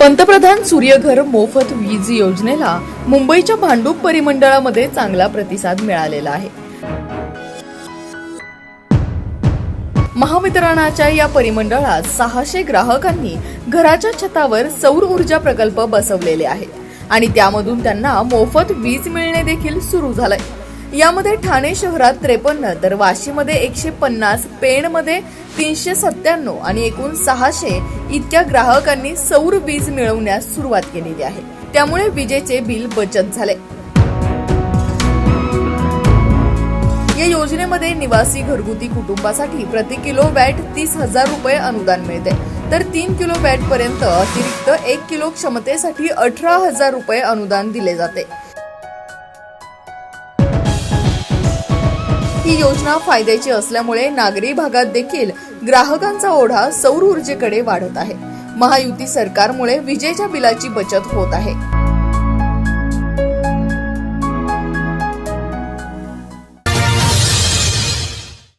पंतप्रधान सूर्यघर मोफत वीज योजनेला मुंबईच्या भांडूप परिमंडळामध्ये चांगला प्रतिसाद मिळालेला आहे. महावितरणाच्या या परिमंडळात सहाशे ग्राहकांनी घराच्या छतावर सौर ऊर्जा प्रकल्प बसवलेले आहेत आणि त्यामधून त्यांना मोफत वीज मिळणे देखील सुरू झालंय. यामध्ये ठाणे शहरात त्रेपन्न तर वाशीमध्ये एकशे पन्नास पेणमध्ये तीनशे सत्त्याण्णव आणि एकूण सहाशे इतक्या ग्राहकांनी सौर वीज मिळवण्यास सुरुवात केलेली आहे. त्यामुळे विजेचे बिल बचत झाले. या योजनेमध्ये निवासी घरगुती कुटुंबासाठी प्रति किलो वॅट तीस हजार रुपये अनुदान मिळते. तर तीन किलो वॅट पर्यंत अतिरिक्त एक किलो क्षमतेसाठी अठरा हजार रुपये अनुदान दिले जाते. ही योजना फायद्याची असल्यामुळे नागरी भागात देखील ग्राहकांचा ओढा सौर ऊर्जेकडे वाढत आहे. महायुती सरकारमुळे विजेच्या बिलाची बचत होत आहे.